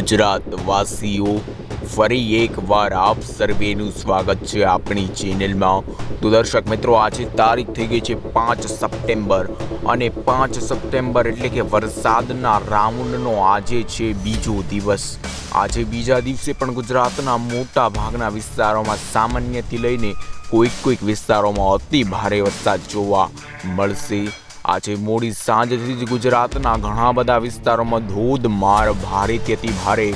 ગુજરાત વાસીઓ ફરી એકવાર આપ સર્વેનું સ્વાગત છે આપણી ચેનલમાં. તો દર્શક મિત્રો, આજે તારીખ થઈ ગઈ છે પાંચ સપ્ટેમ્બર અને પાંચ સપ્ટેમ્બર એટલે કે વરસાદના રાઉન્ડનો આજે છે બીજો દિવસ. આજે બીજા દિવસે પણ ગુજરાતના મોટા ભાગના વિસ્તારોમાં સામાન્યથી લઈને કોઈક કોઈક વિસ્તારોમાં અતિ ભારે વરસાદ જોવા મળશે. આજે મોડી સાંજથી જ ગુજરાતના ઘણા બધા વિસ્તારોમાં ધોધમાર ભારેથી અતિ ભારે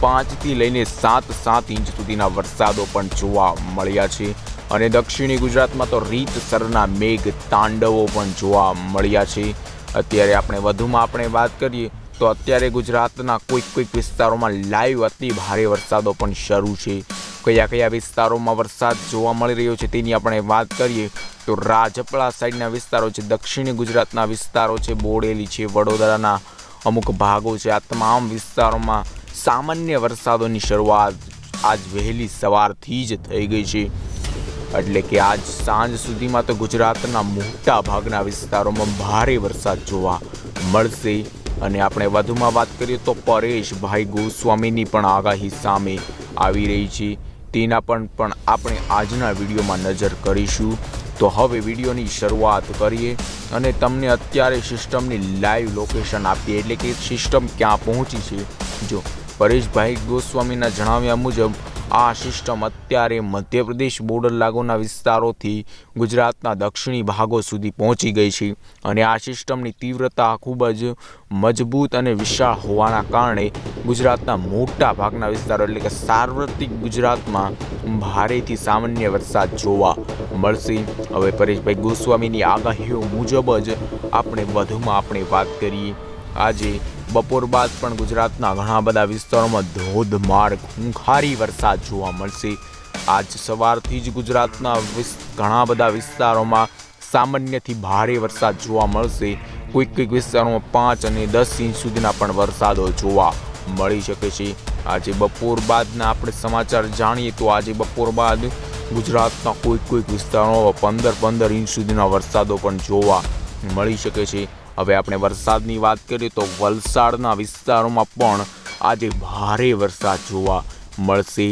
પાંચથી લઈને સાત સાત ઇંચ સુધીના વરસાદો પણ જોવા મળ્યા છે. અને દક્ષિણી ગુજરાતમાં તો રીતસરના મેઘ તાંડવો પણ જોવા મળ્યા છે. અત્યારે આપણે વધુમાં આપણે વાત કરીએ તો અત્યારે ગુજરાતના કોઈક કોઈક વિસ્તારોમાં લાઈવ અતિ ભારે વરસાદો પણ શરૂ છે. કયા કયા વિસ્તારોમાં વરસાદ જોવા મળી રહ્યો છે તેની આપણે વાત કરીએ તો રાજપરા સાઈડના વિસ્તારો છે, દક્ષિણ ગુજરાતના વિસ્તારો છે, બોડેલી છે, વડોદરાના અમુક ભાગો છે. આ તમામ વિસ્તારોમાં સામાન્ય વરસાદોની શરૂઆત આજ વહેલી સવારથી જ થઈ ગઈ છે. એટલે કે આજ સાંજ સુધીમાં તો ગુજરાતના મોટા ભાગના વિસ્તારોમાં ભારે વરસાદ જોવા મળશે. અને આપણે વધુમાં વાત કરીએ તો પરેશભાઈ ગોસ્વામીની પણ આગાહી સામે આવી રહી છે. તેના પણ પણ આપણે આજના વિડીયોમાં નજર કરીશું. તો હવે વિડીયોની શરૂઆત કરીએ અને તમને અત્યારે સિસ્ટમની લાઈવ લોકેશન આપીએ. એટલે કે સિસ્ટમ ક્યાં પહોંચી છે? જો પરેશભાઈ ગોસ્વામીના જણાવ્યા મુજબ આ સિસ્ટમ અત્યારે મધ્યપ્રદેશ બોર્ડર લાગુના વિસ્તારોથી ગુજરાતના દક્ષિણી ભાગો સુધી પહોંચી ગઈ છે. અને આ સિસ્ટમની તીવ્રતા ખૂબ જ મજબૂત અને વિશાળ હોવાના કારણે ગુજરાતના મોટા ભાગના વિસ્તારો એટલે કે સાર્વત્રિક ગુજરાતમાં ભારેથી સામાન્ય વરસાદ જોવા મળશે. હવે પરેશભાઈ ગોસ્વામીની આગાહીઓ મુજબ જ આપણે વધુમાં આપણે વાત કરીએ. આજે બપોર બાદ પણ ગુજરાતના ઘણા બધા વિસ્તારોમાં ધોધમાર, ખૂંખારી વરસાદ જોવા મળશે. આજ સવારથી જ ગુજરાતના ઘણા બધા વિસ્તારોમાં સામાન્યથી ભારે વરસાદ જોવા મળશે. કોઈક કોઈક વિસ્તારોમાં પાંચ અને દસ ઇંચ સુધીના પણ વરસાદો જોવા મળી શકે છે. આજે બપોર બાદના આપણે સમાચાર જાણીએ તો આજે બપોર બાદ ગુજરાતના કોઈક કોઈક વિસ્તારોમાં પંદર પંદર ઇંચ સુધીના વરસાદો પણ જોવા મળી શકે છે. હવે આપણે વરસાદની વાત કરીએ તો વલસાડના વિસ્તારોમાં પણ આજે ભારે વરસાદ જોવા મળશે.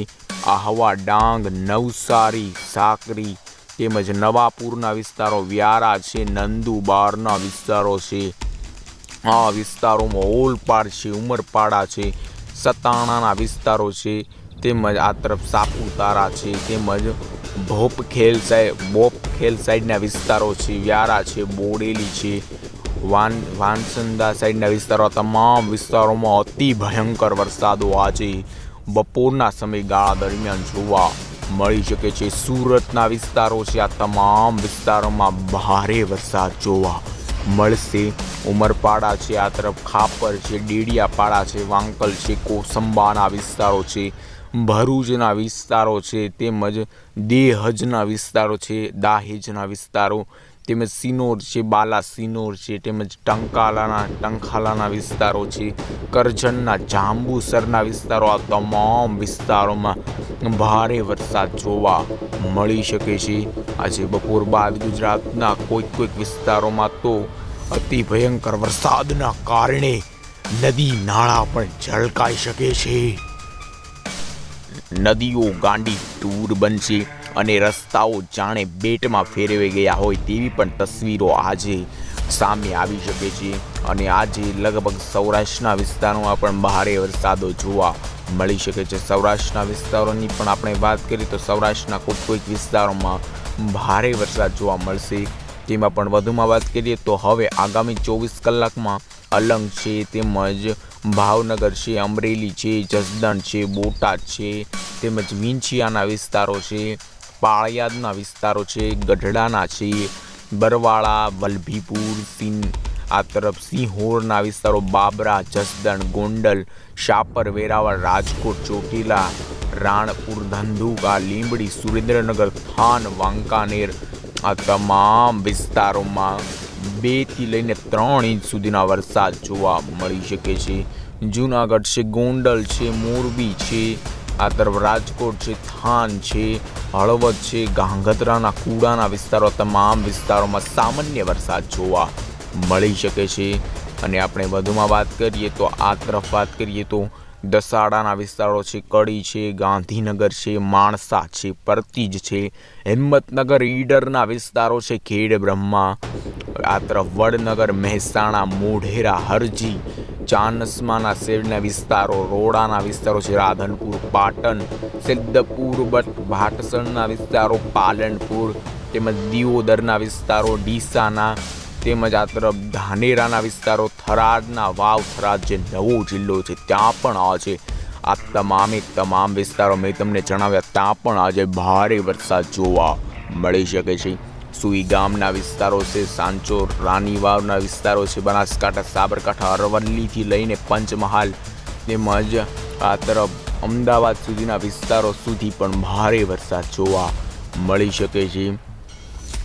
આહવા ડાંગ, નવસારી, સાકરી તેમજ નવાપુરના વિસ્તારો, વ્યારા છે નંદુબારના વિસ્તારો છે. આ વિસ્તારોમાં ઓલપાડ છે, ઉમરપાડા છે, સતાણાના વિસ્તારો છે, તેમજ આ તરફ સાપુતારા છે, તેમજ ભોપખેલ સાઈડ બોપખેલ સાઈડના વિસ્તારો છે, વ્યારા છે, બોડેલી છે વાન, વાનસંદા સાઈડના વિસ્તારો, તમામ વિસ્તારોમાં અતિ ભયંકર વરસાદો આજે બપોરના સમયગાળા દરમિયાન જોવા મળી શકે છે. સુરતના વિસ્તારો છે, આ તમામ વિસ્તારોમાં ભારે વરસાદ જોવા મળશે. ઉમરપાડા છે, આ તરફ ખાપર છે, ડેડિયાપાડા છે, વાંકલ છે, કોસંબાના વિસ્તારો છે, ભરૂચના વિસ્તારો છે, તેમજ દેહજના વિસ્તારો છે, દાહેજના વિસ્તારો તેમજ સિનોર છે, બાલા સિનોર છે, તેમજ ટંકાલાના ટંકાલાના વિસ્તારો છે, કરજણના, જાંબુસરના વિસ્તારો, આ તમામ વિસ્તારોમાં ભારે વરસાદ જોવા મળી શકે છે. આજે બપોર બાદ ગુજરાતના કોઈક કોઈક વિસ્તારોમાં તો અતિ ભયંકર વરસાદના કારણે નદી, નાળા પણ છલકાઈ શકે છે. નદીઓ ગાંડી ટૂર બનશે. અને રસ્તાઓ જાણે બેટમાં ફેરવાઈ ગયા હોય તેવી પણ તસવીરો આજે સામે આવી શકે છે. અને આજે લગભગ સૌરાષ્ટ્રના વિસ્તારોમાં પણ ભારે વરસાદો જોવા મળી શકે છે. સૌરાષ્ટ્રના વિસ્તારોની પણ આપણે વાત કરીએ તો સૌરાષ્ટ્રના કોઈક કોઈક વિસ્તારોમાં ભારે વરસાદ જોવા મળશે. તેમાં પણ વધુમાં વાત કરીએ તો હવે આગામી ચોવીસ કલાકમાં અલંગ છે, તેમજ ભાવનગર છે, અમરેલી છે, જસદણ છે, બોટાદ છે, તેમજ વિંછિયાના વિસ્તારો છે. પાળિયાદના વિસ્તારો છે, ગઢડાના છે, બરવાળા, વલભીપુર, સિંહ, આ તરફ સિંહોરના વિસ્તારો, બાબરા, જસદણ, ગોંડલ, શાપર, વેરાવળ, રાજકોટ, ચોટીલા, રાણપુર, ધંધુકા, લીંબડી, સુરેન્દ્રનગર, થાન, વાંકાનેર આ તમામ વિસ્તારોમાં બેથી લઈને ત્રણ ઇંચ સુધીના વરસાદ જોવા મળી શકે છે. જૂનાગઢ છે, ગોંડલ છે, મોરબી છે આ તરફ રાજકોટ છે, થાન છે, હળવદ છે, ગાંગધરાના કુડાના વિસ્તારો, તમામ વિસ્તારોમાં સામાન્ય વરસાદ જોવા મળી શકે છે. અને આપણે વધુમાં વાત કરીએ તો આ તરફ વાત કરીએ તો દસાડાના વિસ્તારો છે, કડી છે, ગાંધીનગર છે, માણસા છે, પરતીજ છે, હિંમતનગર, ઈડરના વિસ્તારો છે, ખેડ બ્રહ્મા. આ તરફ વડનગર, મહેસાણા, મોઢેરા, હરજી ચાનસમાના શેરના વિસ્તારો, રોડાના વિસ્તારો છે, રાધનપુર, પાટણ, સિદ્ધપુર, બટ ભાટસણના વિસ્તારો, પાલનપુર, તેમજ દિયોદરના વિસ્તારો, ડીસાના તેમજ આ તરફ ધાનેરાના વિસ્તારો, થરાદના વાવ, થરાદ જે નવો જિલ્લો છે, ત્યાં પણ આજે આ તમામે તમામ વિસ્તારો, મેં તમને જણાવ્યા, ત્યાં પણ આજે ભારે વરસાદ જોવા મળી શકે છે. સુઈ ગામના વિસ્તારો છે સાંચોર રાનીવાવના વિસ્તારો છે, બનાસકાંઠા, સાબરકાંઠા, અરવલ્લીથી લઈને પંચમહાલ તેમજ આ તરફ અમદાવાદ સુધીના વિસ્તારો સુધી પણ ભારે વરસાદ જોવા મળી શકે છે.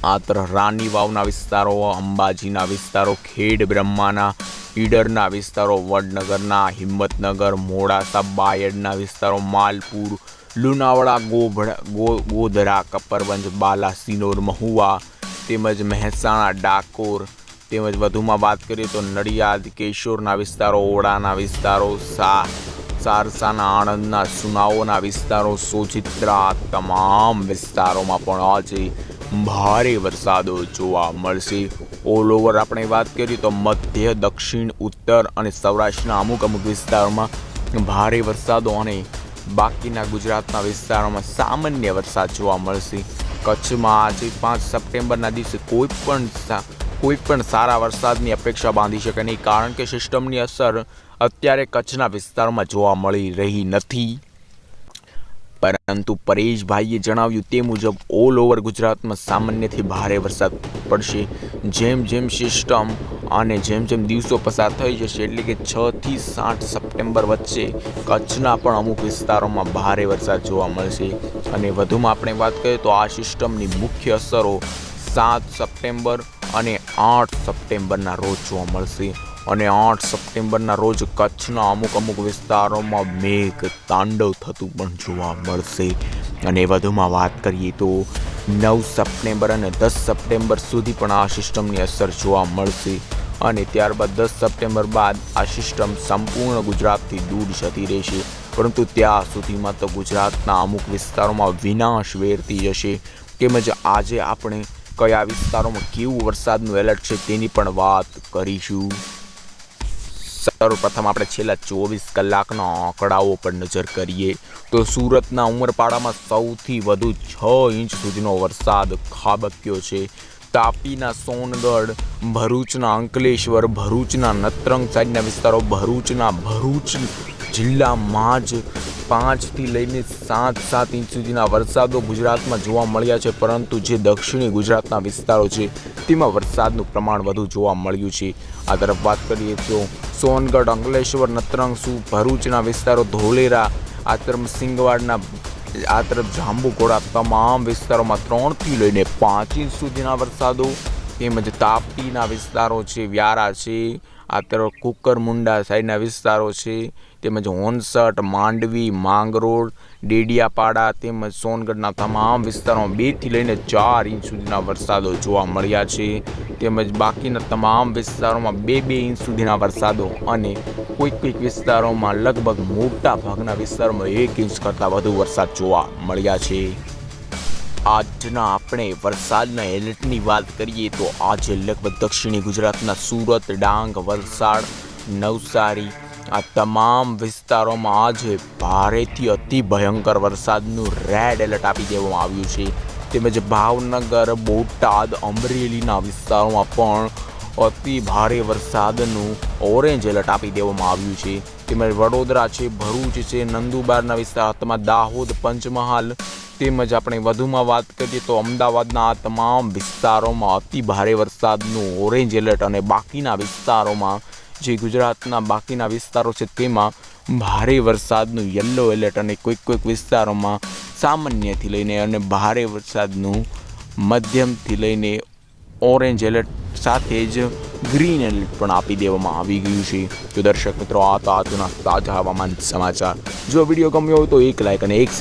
આ તરફ રાની વાવના વિસ્તારો, અંબાજીના વિસ્તારો, ખેડ બ્રહ્માના, ઈડરના વિસ્તારો, વડનગરના, હિંમતનગર, મોડાસા, બાયડના વિસ્તારો, માલપુર લુણાવાડા, ગોભડા ગોધરા કપરવંજ બાલાસિનોર મહુવા તેમજ મહેસાણા, ડાકોર તેમજ વધુમાં વાત કરીએ તો નડિયાદ, કેશોરના વિસ્તારો ઓડાના વિસ્તારો, સા, સારસાના, આણંદના, સુનાઓના વિસ્તારો સોચિત્રા તમામ વિસ્તારોમાં પણ આજે ભારે વરસાદો જોવા મળશે. ઓલ ઓવર આપણે વાત કરીએ તો મધ્ય, દક્ષિણ, ઉત્તર અને સૌરાષ્ટ્રના અમુક અમુક વિસ્તારોમાં ભારે વરસાદો અને બાકીના ગુજરાતના વિસ્તારોમાં સામાન્ય વરસાદ જોવા મળશે. કચ્છમાં આજે પાંચ સપ્ટેમ્બરના દિવસે કોઈ પણ કોઈ પણ સારા વરસાદની અપેક્ષા બાંધી શકે નહીં, કારણ કે સિસ્ટમની અસર અત્યારે કચ્છના વિસ્તારોમાં જોવા મળી રહી નથી. પરંતુ પરેશભાઈએ જણાવ્યું તે મુજબ, ઓલ ઓવર ગુજરાતમાં સામાન્યથી ભારે વરસાદ પડશે. જેમ જેમ સિસ્ટમ અને જેમ જેમ દિવસો પસાર થઈ જશે એટલે કે છથી સાત સપ્ટેમ્બર વચ્ચે કચ્છના પણ અમુક વિસ્તારોમાં ભારે વરસાદ જોવા મળશે. અને વધુમાં આપણે વાત કરીએ તો આ સિસ્ટમની મુખ્ય અસરો સાત સપ્ટેમ્બર અને આઠ સપ્ટેમ્બરના રોજ જોવા મળશે. અને આઠ સપ્ટેમ્બરના રોજ કચ્છના અમુક અમુક વિસ્તારોમાં મેઘ તાંડવ થતું પણ જોવા મળશે. અને વધુમાં વાત કરીએ તો નવ સપ્ટેમ્બર અને દસ સપ્ટેમ્બર સુધી પણ આ સિસ્ટમની અસર જોવા મળશે અને ત્યારબાદ દસ સપ્ટેમ્બર બાદ આ સિસ્ટમ સંપૂર્ણ ગુજરાતથી દૂર જતી રહેશે. પરંતુ ત્યાં સુધીમાં તો ગુજરાતના અમુક વિસ્તારોમાં વિનાશ વેરતી જશે. તેમજ આજે આપણે કયા વિસ્તારોમાં કેવું વરસાદનું એલર્ટ છે તેની પણ વાત કરીશું. સર્વપ્રથમ આપણે છેલ્લા ચોવીસ કલાકના આંકડાઓ પર નજર કરીએ તો સુરતના ઉમરપાડામાં સૌથી વધુ છ ઇંચ સુધીનો વરસાદ ખાબક્યો છે. તાપીના સોનગઢ, ભરૂચના અંકલેશ્વર, ભરૂચના નત્રંગ સાઈડના વિસ્તારો, ભરૂચના ભરૂચ જિલ્લામાં જ પાંચથી લઈને સાત સાત ઇંચ સુધીના વરસાદો ગુજરાતમાં જોવા મળ્યા છે, પરંતુ જે દક્ષિણી ગુજરાતના વિસ્તારો છે, તેમાં વરસાદનું પ્રમાણ વધુ જોવા મળ્યું છે. આ તરફ વાત કરીએ તો સોનગઢ, અંકલેશ્વર નતરંગસુ ભરૂચના વિસ્તારો, ધોલેરા, આ તરફ સિંગવાડના, આ તરફ જાંબુઘોડા તમામ વિસ્તારોમાં ત્રણથી લઈને પાંચ ઇંચ સુધીના વરસાદો, તેમજ તાપીના વિસ્તારો છે, વ્યારા છે, આ તરફ કુકરમુંડા સાઈડના વિસ્તારો છે તેમજ હોનસટ, માંડવી, માંગરોળ, ડેડિયાપાડા તેમજ સોનગઢના તમામ વિસ્તારોમાં બેથી લઈને ચાર ઇંચ સુધીના વરસાદો જોવા મળ્યા છે. તેમજ બાકીના તમામ વિસ્તારોમાં બે બે ઇંચ સુધીના વરસાદો અને કોઈક કોઈક વિસ્તારોમાં લગભગ મોટા ભાગના વિસ્તારોમાં એક ઇંચ કરતાં વધુ વરસાદ જોવા મળ્યા છે. આજના આપણે વરસાદના એલર્ટની વાત કરીએ તો આજે લગભગ દક્ષિણી ગુજરાતના સુરત, ડાંગ, વલસાડ, નવસારી આ તમામ વિસ્તારોમાં આજે ભારેથી અતિ ભયંકર વરસાદનું રેડ એલર્ટ આપી દેવામાં આવ્યું છે. તેમજ ભાવનગર, બોટાદ, અમરેલીના વિસ્તારોમાં પણ અતિ ભારે વરસાદનું ઓરેન્જ એલર્ટ આપી દેવામાં આવ્યું છે. તેમજ વડોદરા છે, ભરૂચ છે નંદુબારના વિસ્તારમાં દાહોદ, પંચમહાલ તેમજ આપણે વધુમાં વાત કરીએ તો અમદાવાદના આ તમામ વિસ્તારોમાં અતિ ભારે વરસાદનું ઓરેન્જ એલર્ટ અને બાકીના વિસ્તારોમાં જે ગુજરાતના બાકીના વિસ્તારો છે તેમાં ભારે વરસાદનું યલો એલર્ટ અને કોઈક કોઈક વિસ્તારોમાં સામાન્યથી લઈને અને ભારે વરસાદનું મધ્યમથી લઈને ઓરેન્જ એલર્ટ સાથે જ ગ્રીન એલર્ટ પણ આપી દેવામાં આવી ગયું છે. તો દર્શક મિત્રો, આ તો આજના તાજા હવામાન સમાચાર. જો વીડિયો ગમ્યો હોય તો એક લાઇક અને એક સબસ્ક્રાઈબ